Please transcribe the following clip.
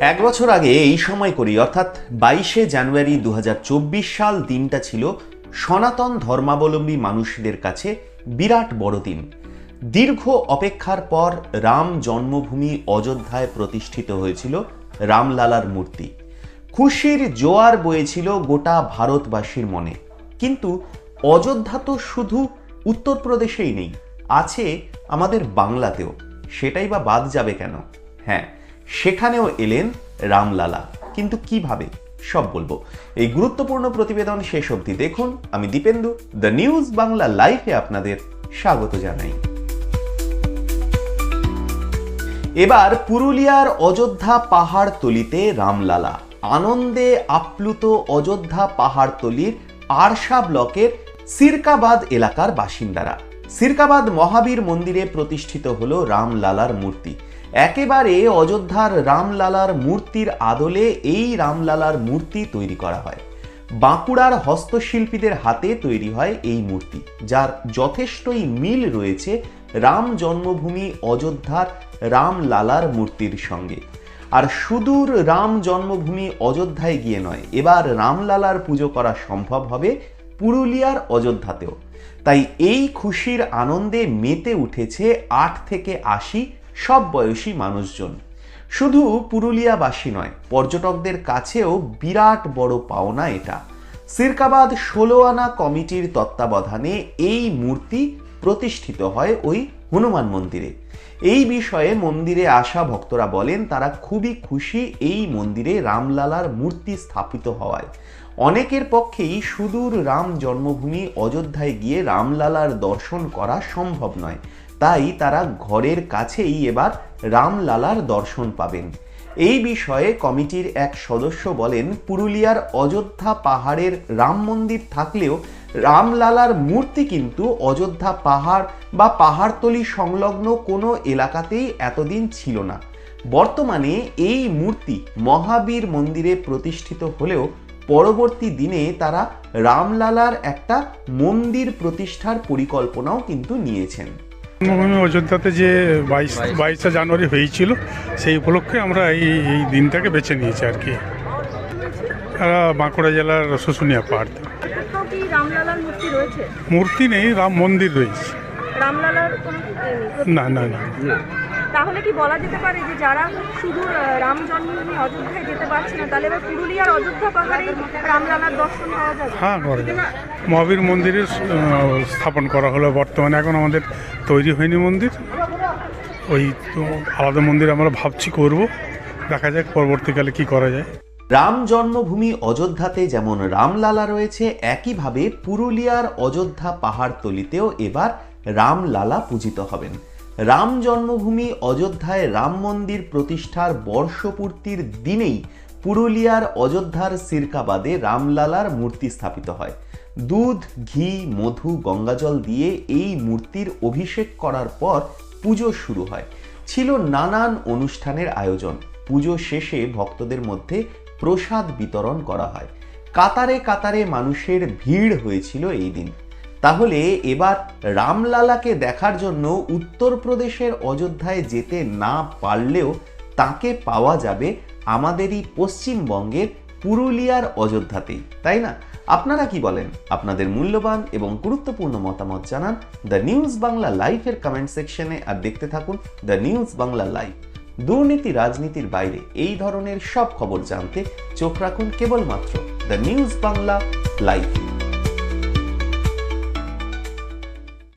এক বছর আগে এই সময় করি, অর্থাৎ বাইশে জানুয়ারি দু হাজার চব্বিশ সাল দিনটা ছিল সনাতন ধর্মাবলম্বী মানুষদের কাছে বিরাট বড় দিন। দীর্ঘ অপেক্ষার পর রাম জন্মভূমি অযোধ্যায় প্রতিষ্ঠিত হয়েছিল রামলালার মূর্তি। খুশির জোয়ার বয়েছিল গোটা ভারতবাসীর মনে। কিন্তু অযোধ্যা তো শুধু উত্তরপ্রদেশেই নেই, আছে আমাদের বাংলাতেও। সেটাই বা বাদ যাবে কেন? হ্যাঁ সেখানেও এলেন রামলালা। কিন্তু কীভাবে? সব বলব। এই গুরুত্বপূর্ণ প্রতিবেদন শেষ অবধি দেখুন। আমি দীপেন্দু, দ্য নিউজ বাংলা লাইভে আপনাদের স্বাগত জানাই। এবার পুরুলিয়ার অযোধ্যা পাহাড়তলিতে রামলালা। আনন্দে আপ্লুত অযোধ্যা পাহাড়তলির আরশা ব্লকের সিরকাবাদ এলাকার বাসিন্দারা। সিরকাবাদ মহাবীর মন্দিরে প্রতিষ্ঠিত হলো রামলালার মূর্তি। একেবারে অযোধ্যার রামলালার মূর্তির আদলে এই রামলালার মূর্তি তৈরি করা হয়। বাঁকুড়ার হস্তশিল্পীদের হাতে তৈরি হয় এই মূর্তি, যার যথেষ্টই মিল রয়েছে রাম জন্মভূমি অযোধ্যার রামলালার মূর্তির সঙ্গে। আর সুদূর রাম জন্মভূমি অযোধ্যায় গিয়ে নয়, এবার রামলালার পুজো করা সম্ভব হবে পুরুলিয়ার অযোধ্যাতেও। তাই এই খুশির আনন্দে মেতে উঠেছে আট থেকে আশি সব বয়সী মানুষজন। শুধু পুরুলিয়াবাসী নয়, পর্যটকদের কাছেও বিরাট বড় পাওনা এটা। সিরকাবাদ ষোলো আনা কমিটির তত্ত্বাবধানে এই মূর্তি প্রতিষ্ঠিত হয় ওই হনুমান মন্দিরে। এই বিষয়ে মন্দিরে আসা ভক্তরা বলেন, তারা খুবই খুশি এই মন্দিরে রামলালার মূর্তি স্থাপিত হওয়ায়। অনেকের পক্ষেই সুদূর রাম জন্মভূমি অযোধ্যায় গিয়ে রামলালার দর্শন করা সম্ভব নয়। তাই তারা ঘরের কাছেই এবার রামলালার দর্শন পাবেন। এই বিষয়ে কমিটির এক সদস্য বলেন, পুরুলিয়ার অযোধ্যা পাহাড়ের রাম মন্দির থাকলেও রামলালার মূর্তি কিন্তু অযোধ্যা পাহাড় বা পাহাড়তলি সংলগ্ন কোনো এলাকাতেই এতদিন ছিল না। বর্তমানে এই মূর্তি মহাবীর মন্দিরে প্রতিষ্ঠিত হলেও পরবর্তী দিনে তারা রামলালার একটা মন্দির প্রতিষ্ঠার পরিকল্পনাও কিন্তু নিয়েছেন। জন্মভূমি অযোধ্যাতে যে বাইশ বাইশে। জানুয়ারি হয়েছিল সেই উপলক্ষে আমরা এই এই দিনটাকে বেছে নিয়েছি আর কি। বাঁকুড়া জেলার শুশুনিয়া পাহাড়। মূর্তি নেই রাম মন্দির রয়েছে। রামলালার কোনো এ, না না। না। তাহলে কি বলা যেতে পারে যে যারা শুধু রাম জন্মভূমি অযোধ্যায় যেতে পারছে না তাহলে এবার পুরুলিয়ার অযোধ্যা পাহাড়েই রামলালার দর্শন পাওয়া যাবে? হ্যাঁ মহাবীর মন্দিরে স্থাপন করা হলো বর্তমানে। এখন আমাদের তৈরি হয়নি মন্দির। ওই তো আলাদা মন্দির আমরা ভাবছি করব। দেখা যাক পরবর্তীকালে কি করা যায়। রাম জন্মভূমি অযোধ্যাতে যেমন রামলালা রয়েছে একইভাবে পুরুলিয়ার অযোধ্যা পাহাড়তলিতেও এবার রামলালা পূজিত হবেন। রাম জন্মভূমি অযোধ্যায় রাম মন্দির প্রতিষ্ঠার বর্ষপূর্তির দিনেই পুরুলিয়ার অযোধ্যার সিরকাবাদে রামলালার মূর্তি স্থাপিত হয়। দুধ, ঘি, মধু, গঙ্গাজল দিয়ে এই মূর্তির অভিষেক করার পর পুজো শুরু হয়। ছিল নানান অনুষ্ঠানের আয়োজন। পুজো শেষে ভক্তদের মধ্যে প্রসাদ বিতরণ করা হয়। কাতারে কাতারে মানুষের ভিড় হয়েছিল এই দিন। তাহলে এবার রামলালাকে দেখার জন্য উত্তরপ্রদেশের অযোধ্যায় যেতে না পারলেও তাকে পাওয়া যাবে আমাদেরই পশ্চিমবঙ্গের পুরুলিয়ার অযোধ্যাতেই, তাই না? আপনারা কি বলেন? আপনাদের মূল্যবান এবং গুরুত্বপূর্ণ মতামত জানান দ্য নিউজ বাংলা লাইভের কমেন্ট সেকশনে আর দেখতে থাকুন দ্য নিউজ বাংলা লাইভ দুর্নীতি রাজনীতির বাইরে এই ধরনের সব খবর জানতে চোখ রাখুন কেবলমাত্র দ্য নিউজ বাংলা লাইভ